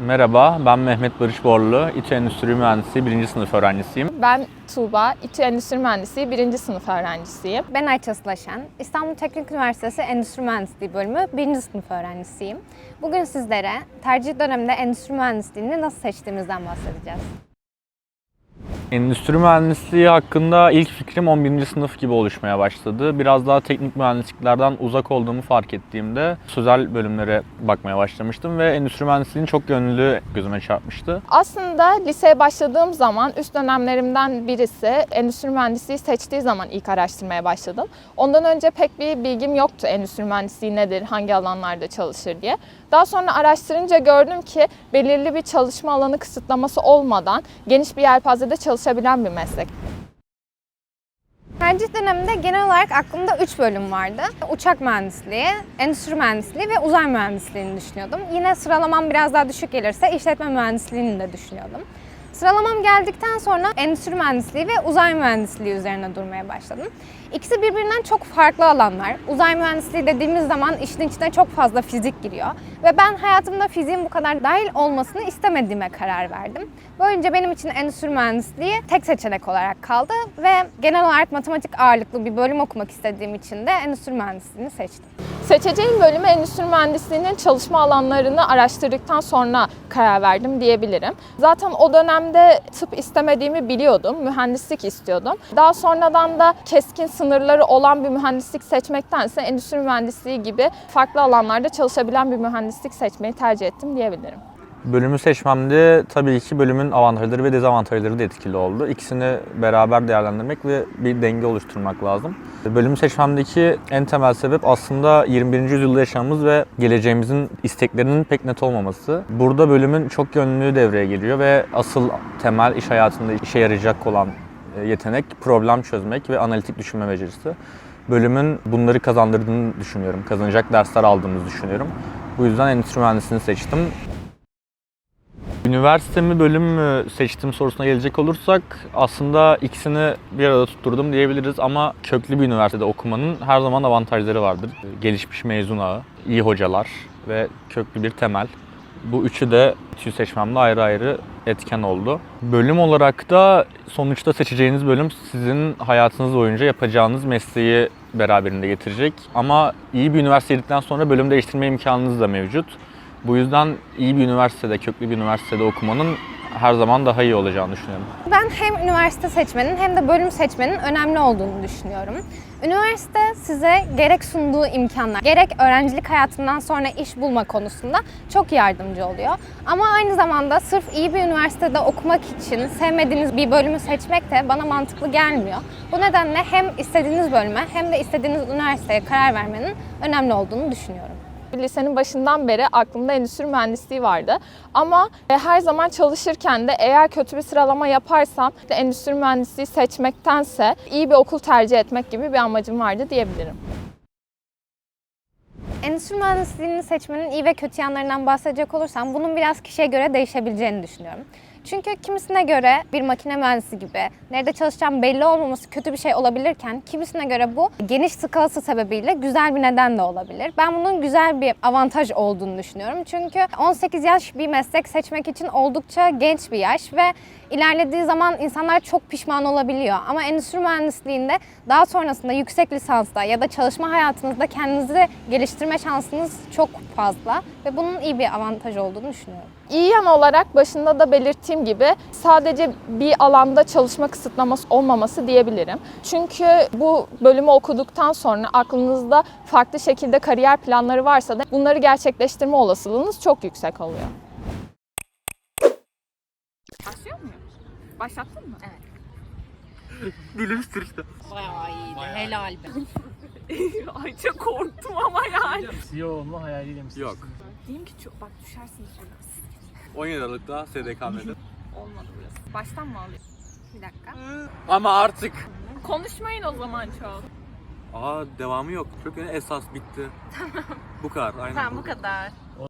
Merhaba, ben Mehmet Barış Borlu. İTÜ Endüstri Mühendisliği 1. sınıf öğrencisiyim. Ben Tuğba, İTÜ Endüstri Mühendisliği 1. sınıf öğrencisiyim. Ben Ayça Slaşan, İstanbul Teknik Üniversitesi Endüstri Mühendisliği bölümü 1. sınıf öğrencisiyim. Bugün sizlere tercih döneminde endüstri mühendisliğini nasıl seçtiğimizden bahsedeceğiz. Endüstri mühendisliği hakkında ilk fikrim 11. sınıf gibi oluşmaya başladı. Biraz daha teknik mühendisliklerden uzak olduğumu fark ettiğimde sözel bölümlere bakmaya başlamıştım ve endüstri mühendisliğinin çok yönlü gözüme çarpmıştı. Aslında liseye başladığım zaman üst dönemlerimden birisi endüstri mühendisliği seçtiği zaman ilk araştırmaya başladım. Ondan önce pek bir bilgim yoktu endüstri mühendisliği nedir, hangi alanlarda çalışır diye. Daha sonra araştırınca gördüm ki belirli bir çalışma alanı kısıtlaması olmadan geniş bir yelpazede çalışabilen bir meslek. Tercih döneminde genel olarak aklımda 3 bölüm vardı. Uçak mühendisliği, endüstri mühendisliği ve uzay mühendisliğini düşünüyordum. Yine sıralamam biraz daha düşük gelirse işletme mühendisliğini de düşünüyordum. Sıralamam geldikten sonra endüstri mühendisliği ve uzay mühendisliği üzerine durmaya başladım. İkisi birbirinden çok farklı alanlar. Uzay mühendisliği dediğimiz zaman işin içine çok fazla fizik giriyor. Ve ben hayatımda fiziğin bu kadar dahil olmasını istemediğime karar verdim. Böylece benim için endüstri mühendisliği tek seçenek olarak kaldı ve genel olarak matematik ağırlıklı bir bölüm okumak istediğim için de endüstri mühendisliğini seçtim. Seçeceğim bölümü endüstri mühendisliğinin çalışma alanlarını araştırdıktan sonra karar verdim diyebilirim. Zaten o dönemde tıp istemediğimi biliyordum, mühendislik istiyordum. Daha sonradan da keskin sınırları olan bir mühendislik seçmektense endüstri mühendisliği gibi farklı alanlarda çalışabilen bir mühendislik seçmeyi tercih ettim diyebilirim. Bölümü seçmemde tabii ki bölümün avantajları ve dezavantajları da etkili oldu. İkisini beraber değerlendirmek ve bir denge oluşturmak lazım. Bölümü seçmemdeki en temel sebep aslında 21. yüzyılda yaşamamız ve geleceğimizin isteklerinin pek net olmaması. Burada bölümün çok yönlülüğü devreye giriyor ve asıl temel iş hayatında işe yarayacak olan e, yetenek problem çözmek ve analitik düşünme becerisi. Bölümün bunları kazandırdığını düşünüyorum. Kazanacak dersler aldığımızı düşünüyorum. Bu yüzden endüstri mühendisliğini seçtim. Üniversite mi bölüm mü seçtim sorusuna gelecek olursak aslında ikisini bir arada tutturdum diyebiliriz ama köklü bir üniversitede okumanın her zaman avantajları vardır. Gelişmiş mezun ağı, iyi hocalar ve köklü bir temel. Bu üçü de TÜ seçmemde ayrı ayrı etken oldu. Bölüm olarak da sonuçta seçeceğiniz bölüm sizin hayatınız boyunca yapacağınız mesleği beraberinde getirecek. Ama iyi bir üniversite yedikten sonra bölüm değiştirme imkanınız da mevcut. Bu yüzden iyi bir üniversitede, köklü bir üniversitede okumanın her zaman daha iyi olacağını düşünüyorum. Ben hem üniversite seçmenin hem de bölüm seçmenin önemli olduğunu düşünüyorum. Üniversite size gerek sunduğu imkanlar, gerek öğrencilik hayatından sonra iş bulma konusunda çok yardımcı oluyor. Ama aynı zamanda sırf iyi bir üniversitede okumak için sevmediğiniz bir bölümü seçmek de bana mantıklı gelmiyor. Bu nedenle hem istediğiniz bölüme hem de istediğiniz üniversiteye karar vermenin önemli olduğunu düşünüyorum. Lisenin başından beri aklımda endüstri mühendisliği vardı. Ama e, her zaman çalışırken de eğer kötü bir sıralama yaparsam endüstri mühendisliği seçmektense iyi bir okul tercih etmek gibi bir amacım vardı diyebilirim. Endüstri mühendisliğini seçmenin iyi ve kötü yanlarından bahsedecek olursam bunun biraz kişiye göre değişebileceğini düşünüyorum. Çünkü kimisine göre bir makine mühendisi gibi nerede çalışacağım belli olmaması kötü bir şey olabilirken kimisine göre bu geniş skalası sebebiyle güzel bir neden de olabilir. Ben bunun güzel bir avantaj olduğunu düşünüyorum. Çünkü 18 yaş bir meslek seçmek için oldukça genç bir yaş ve ilerlediği zaman insanlar çok pişman olabiliyor. Ama endüstri mühendisliğinde daha sonrasında yüksek lisansta ya da çalışma hayatınızda kendinizi geliştirme şansınız çok fazla ve bunun iyi bir avantaj olduğunu düşünüyorum. İyi yan olarak başında da belirttiğim gibi sadece bir alanda çalışma kısıtlaması olmaması diyebilirim. Çünkü bu bölümü okuduktan sonra aklınızda farklı şekilde kariyer planları varsa da bunları gerçekleştirme olasılığınız çok yüksek oluyor. Başlıyor muyum? Başlattın mı? Evet. Dilim sürçtü. Bayağı iyiydi. Helal be. Ayça korktum ama yani. CEO olma hayaliyle mi Yok. Diyeyim ki çok bak düşersiniz şuradan. 17 Aralık'ta SDKM'de. Olmadı burası. Baştan mı alayım? Bir dakika. Ama artık. Konuşmayın o zaman çok. Aa devamı yok. Çok esas bitti. Tamam. Bu kadar aynen. Tamam bu kadar.